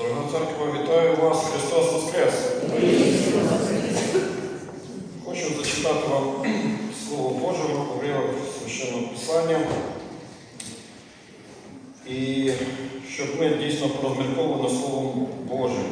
Дорога церква, вітаю вас, Христос Воскрес! Хочу зачитати вам Слово Боже, уривок священного Писання. І щоб ми дійсно порозмірковано Словом Божим.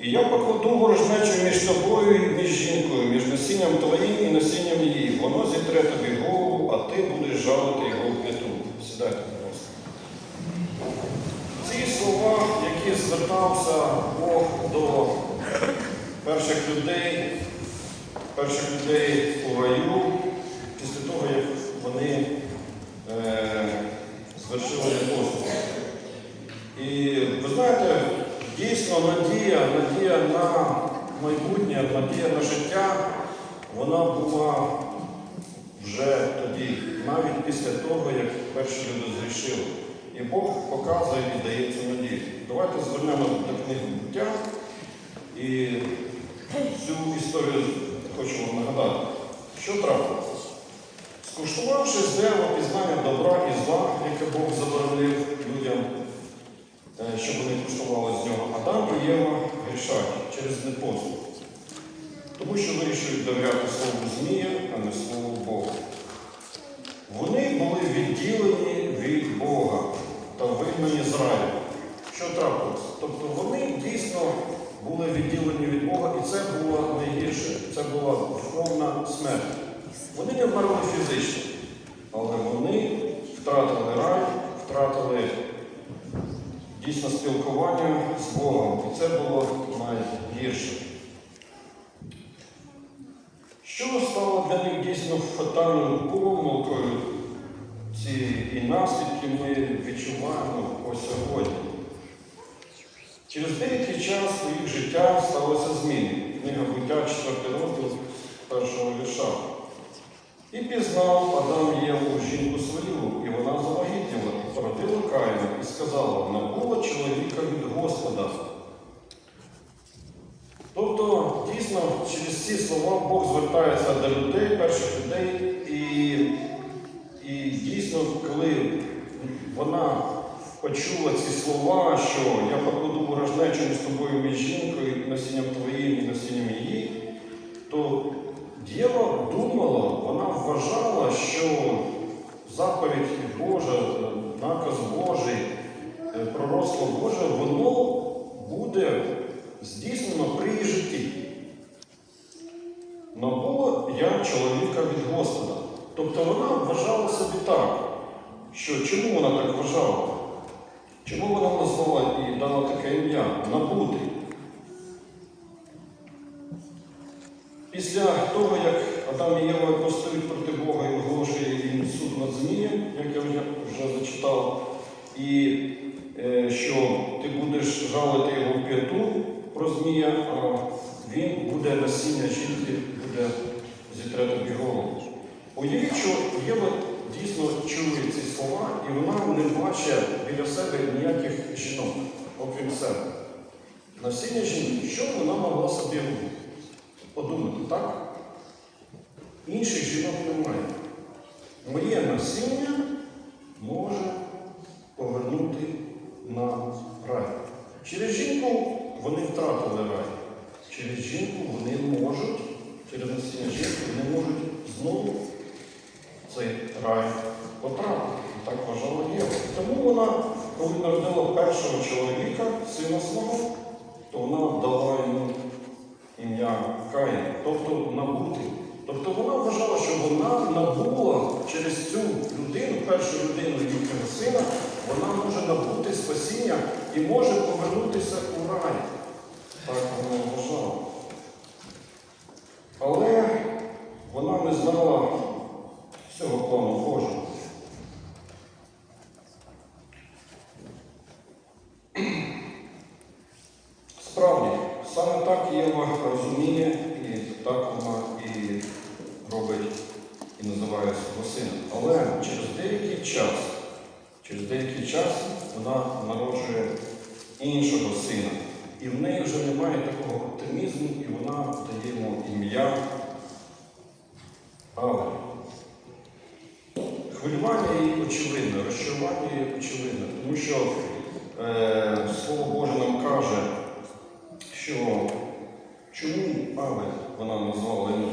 І я покладу ворожнечу між тобою і між жінкою, між насінням твоїм і насінням її. Воно зітре тобі голову, а ти будеш жалити його в п'яту. Сідайте, будь ласка. Ці слова, які звертався Бог до перших людей, перших людей у раю, після того, як вони е, звершили апостол. І ви знаєте, дійсно надія, надія на майбутнє, надія на життя, вона була вже тоді, навіть після того, як перші люди зрішили. І Бог показує і дає цю надію. Давайте звернемо до книги буття і цю історію хочу вам нагадати. Що трапилося? Скуштувавши з дерева пізнання добра і зла, яке Бог заборонив людям, е, щоб вони куштували з нього, Адам і Єва грішать через непослух. Тому що вирішують довіряти слову Змія, а не слову Бога. Вони були відділені від Бога з раю. Що трапилося? Тобто вони дійсно були відділені від Бога, і це було найгірше. Це була духовна смерть. Вони не вмерли фізично, але вони втратили рай, втратили дійсно спілкування з Богом. І це було найгірше. Що стало для них дійсно фатальною помилкою? Ці і наслідки ми відчуваємо по сьогодні. Через деякий час їх життя сталося зміни. Книга буття 4 розділ першого вірша. І пізнав Адам Єву жінку свою, і вона завагітніла, породила Каїна, і сказала, набула чоловіка від Господа. Тобто, дійсно, через ці слова Бог звертається до людей, перших людей, і, і дійсно, коли вона почула ці слова, що я покладу ворожнечу між тобою між жінкою, насінням твоїм, і насінням її, то дєва думала, вона вважала, що заповідь Божа, наказ Божий, е, пророцтво Боже, воно буде здійснено при її житті. Набула я чоловіка від Господа. Тобто вона вважала собі так, що чому вона так вважала? Чому вона назвала і дала таке ім'я набути? Після того, як Адам і Єва постають проти Бога і оголошує їм суд над Змієм, як я вже, вже зачитав, і е, що ти будеш жалити його в п'яту про Змія, а він буде насіння жінки, буде зітре тобі голову. Уявіть, що Єва дійсно чує слова, і вона не бачить біля себе ніяких жінок, окрім себе. Насіння жінки, що вона могла собі подумати, так? Інших жінок немає. Моє насіння може повернути на рай. Через жінку вони втратили рай. Через жінку вони можуть, через насіння жінки вони можуть знову цей рай потрапити. Так вважала Єва. Тому вона, коли народила першого чоловіка, сина свого, то вона дала йому ім'я Каїн, тобто набути. Тобто вона вважала, що вона набула через цю людину, першу людину їхнього сина, вона може набути спасіння і може повернутися у рай. Так вона вважала. Але вона не знала всього плану Божого. Справді, саме так Єва розуміє, і так вона і робить і називає свого сина. Але через деякий час, через деякий час вона народжує іншого сина. І в неї вже немає такого оптимізму, і вона дає йому ім'я Авель. Хвилювання її очевидне, розчарування її очевидне, тому що е, Слово Боже нам каже, що чому Авель вона назвала йому?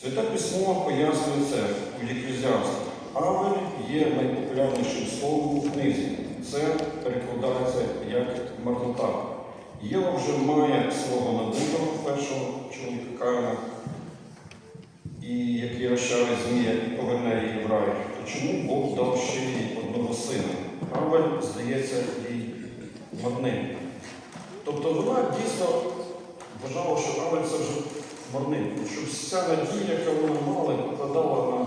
Святе письмо пояснює це у Єклезіастах. Авель є найпопулярнішим словом у книзі. Це перекладається як марнота. Єва вже має свого надумного першого чоловіка Каїна, і який розчавить змія і поверне її в рай. То чому Бог дав ще їй одного сина? Авель здається їй марним. Тобто вона дійсно вважала, що Авель це вже марним. Що вся надія, яка вона мала, покладала на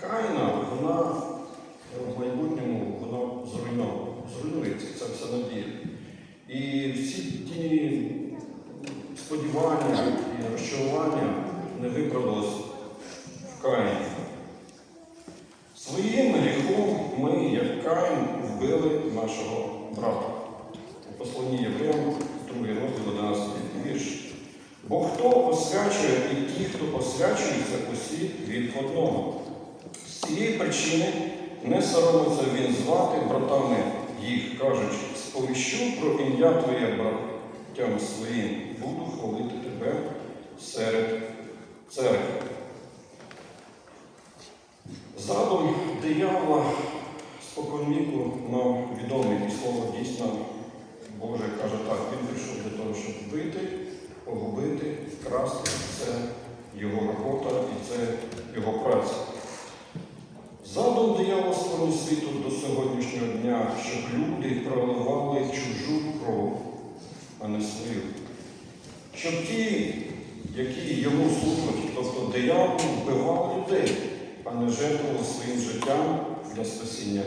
Каїна, вона е, в майбутньому вона зруйнована. Зруйнується ця вся надія. І всі ті сподівання і розчарування не виправдалось в Каїні. Своїм гріхом ми, як Каїн, вбили нашого брата. У посланні Євреям, 2 розділ 11 вірш. Бо хто освячує і ті, хто освячується, усі від одного. З цієї причини не соромиться він звати братами їх, кажучи, сповіщу про ім'я Твоє братям своїм, буду хвалити тебе серед церкви. Задум диявола споконвіку нам відомий і слово дійсно Боже каже так, він прийшов для того, щоб вбити, погубити, вкрасти. Це його робота і це його праця. Задум диявола створив світу до сьогоднішнього дня, щоб люди проливали чужу кров, а не свою. Щоб ті, які йому служать, тобто диявол, вбивали людей, а не жертвували своїм життям для спасіння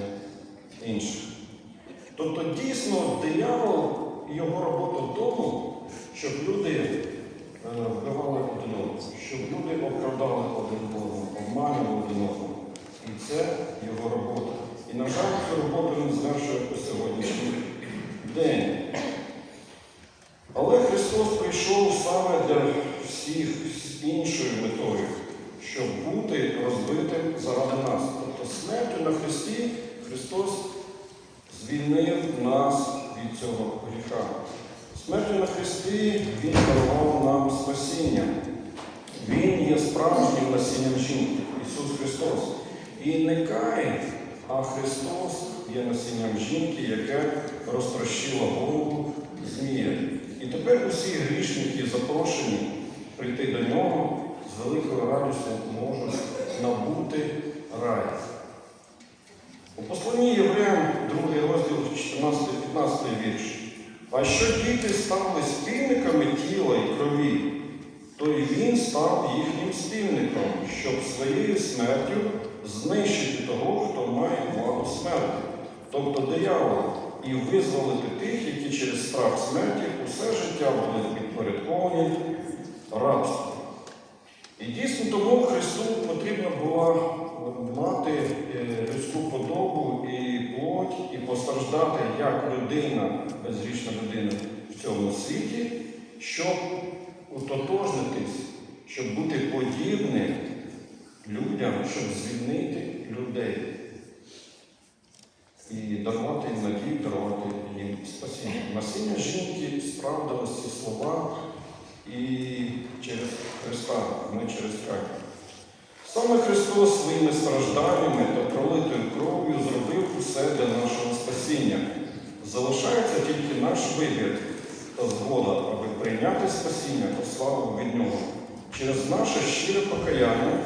інших. Тобто дійсно диявол і його робота в тому, щоб люди е, вбивали один одного, щоб люди обкрадали один одного, обманювали один одного. І це його робота. І, на жаль, цю роботу він звершує по сьогоднішній день. Але Христос прийшов саме для всіх з іншою метою, щоб бути розбитим заради нас. Тобто смертю на Христі Христос звільнив нас від цього гріха. Смертю на Христі Він дарував нам спасіння. Він є справжнім насінням жінки, Ісус Христос. І не Каїн, а Христос є насінням жінки, яке розтрощило тепер усі грішники запрошені прийти до нього з великою радістю можуть набути рай. У посланні Євреям, 2 розділ 14-15 вірш. А що діти стали спільниками тіла і крові, то й він став їхнім спільником, щоб своєю смертю знищити того, хто має владу смерті, тобто диявола, і визволити тих, які через страх смерті усе життя були підпорядковані рабству. І дійсно тому Христу потрібно було мати е, людську подобу і плоть, і постраждати як людина, безгрішна людина в цьому світі, щоб утотожнитись, щоб бути подібним людям, щоб звільнити людей і дарувати їм надію, спасіння. Насіння жінки справдилось ці слова і через Христа, ми через Край. Саме Христос своїми стражданнями та пролитою кров'ю зробив усе для нашого спасіння. Залишається тільки наш вибір та згода, аби прийняти спасіння та славу від Нього через наше щире покаяння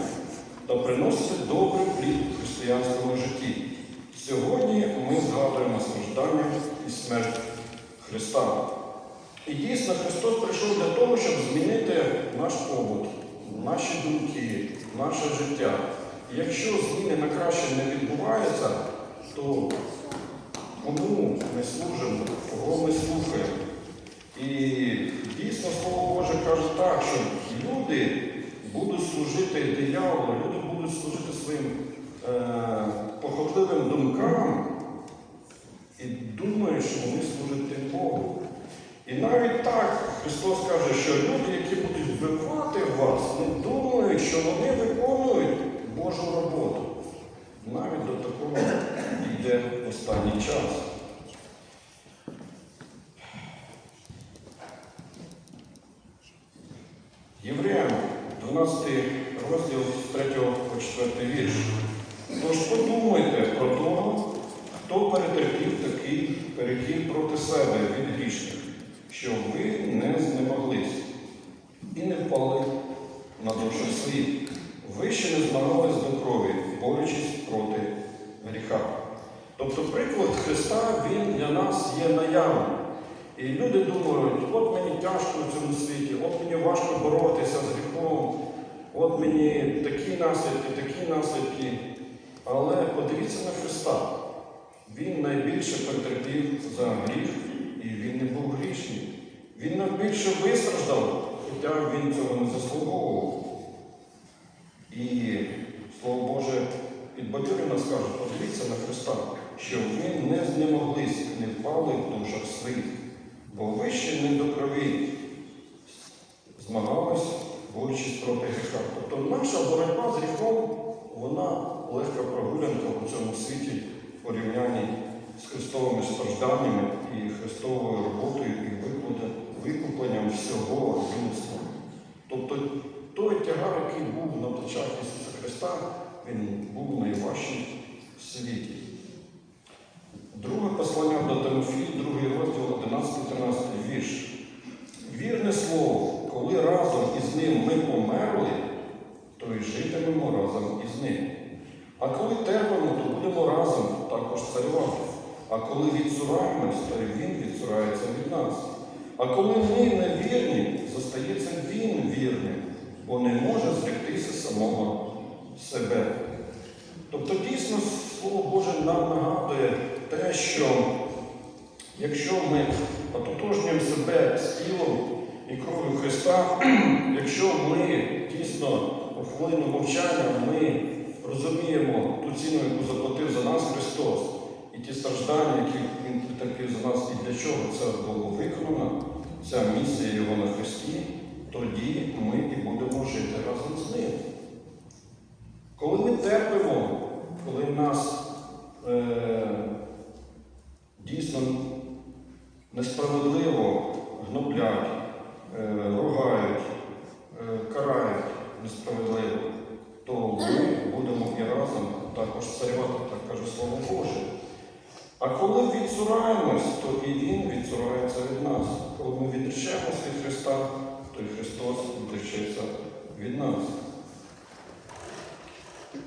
та приносити добрий плід у християнському житті. Сьогодні ми згадуємо страждання смерть Христа. І дійсно Христос прийшов для того, щоб змінити наш побут, наші думки, наше життя. І якщо зміни на краще не відбуваються, то кому ми служимо, кого ми слухаємо? І дійсно Слово Боже каже так, що люди будуть служити дияволу, люди будуть служити своїм е, похотливим думкам так, Христос каже, що люди, які будуть вбивати вас, не думають, що вони виконують Божу роботу. Навіть до такого йде останній час. Євреям, 12 розділ 3 по 4 вірш. Тож подумайте про того, хто перетерпів такий перехід проти себе. Важко боротися з гріхом, от мені такі наслідки, такі наслідки. Але подивіться на Христа. Він найбільше потерпів за гріх, і він не був грішний. Він найбільше вистраждав, хоча він цього не заслуговував. І Слово Боже підбадьорює нас каже, подивіться на Христа, що ви не знемоглись, не впали в душах своїх, бо ви ще не до крові змагались, борючись проти гріха. Тобто наша боротьба з гріхом, вона легка прогулянка у цьому світі в порівнянні з Христовими стражданнями і Христовою роботою і викупленням всього людства. Тобто той тягар, який був на плечах Ісуса Христа, він був найважчий в світі. Друге послання до Тимофії, другий розділ, 11-13 вірш. Вірне слово, коли разом із ним ми померли, то й житимемо разом із ним. А коли терпимо, то будемо разом також царювати. А коли відсураємось, то він відсурається від нас. А коли ми невірні, зостається він вірним, бо не може зректися самого себе. Тобто дійсно Слово Боже нам нагадує те, що якщо ми ототожнюємо себе з тілом і кров'ю Христа, якщо ми дійсно у хвилину мовчання ми розуміємо ту ціну, яку заплатив за нас Христос, і ті страждання, які Він потерпів за нас, і для чого це було виконано, Його на Христі, тоді ми і будемо жити разом з ним. Коли ми терпимо, коли нас е, дійсно несправедливо гноблять, е, ругають, е, карають несправедливо, то ми будемо і разом також царювати, так каже Слово Боже. А відсураємось, то і Він відсурається від нас. Коли ми відречемось від Христа, то і Христос відречеться від нас.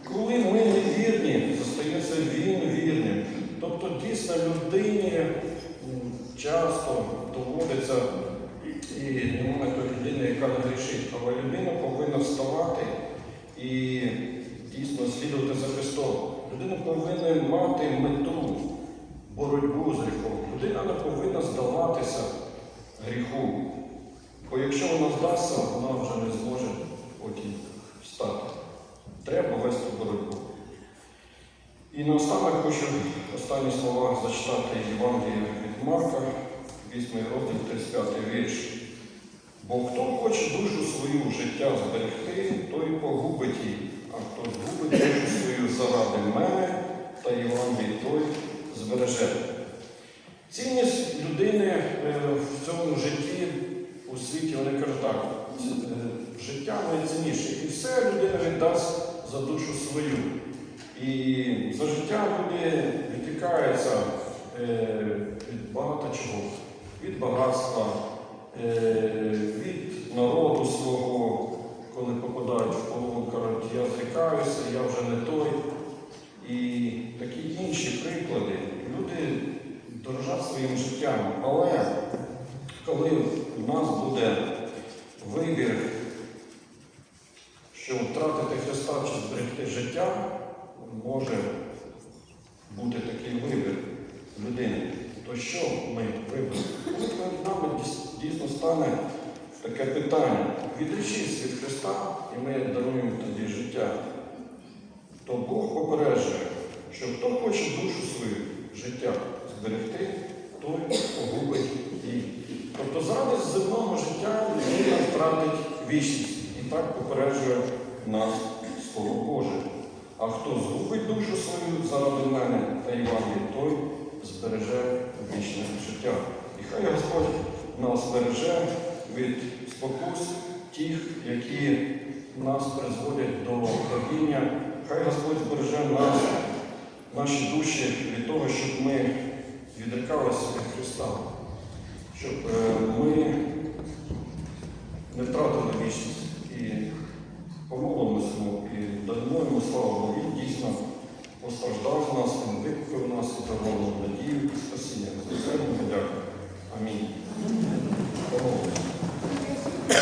Коли ми не вірні, зостається він вірним. Тобто дійсно людині часто доводиться, і немає тої людини, яка не грішить, але людина повинна вставати і дійсно слідувати за Христом. Людина повинна мати мету, боротьбу з гріхом. Людина не повинна здаватися гріху. Бо якщо вона здасться, вона вже не зможе потім встати. Треба вести боротьбу. І наостанок хочу останні слова зачитати Євангелія від Марка, 8 розділ, 35 вірш. Бо хто хоче душу свою життя зберегти, той погубить її, а хто згубить душу свою заради мене та Євангелії, той збереже. Цінність людини е, в цьому житті у світі, вони кажуть так, е, життя найцінніше. І все людина віддасть за душу свою. І за життя люди відвікаються е, від багато чого, від багатства, від народу свого, коли попадають в полон, кажуть, я зрікаюся, я вже не той. І такі інші приклади. Люди дорожать своїм життям. Але коли в нас буде вибір, що втратити Христа чи зберегти життя, може бути такий вибір людини. То що ми виберемо? Коли перед нами дійс- дійсно стане таке питання, відречись від Христа, і ми даруємо тобі життя, то Бог попереджує, що хто хоче душу свою життя зберегти, той погубить її. Тобто заради земного життя людина втратить вічність. І так попереджує нас Слово Боже. А хто згубить душу свою заради мене та Євангелії, той збереже вічне життя. І хай Господь нас збереже від спокус тих, які нас призводять до правління. Хай Господь збереже нас, наші душі від того, щоб ми відрікалися від Христа, щоб е, ми не втратили вічність і помолимося і дамо йому славу, бо Він дійсно постраждав нас, Він викупив нас і давав нам надію і спасіння. За це ми дякуємо. Амінь.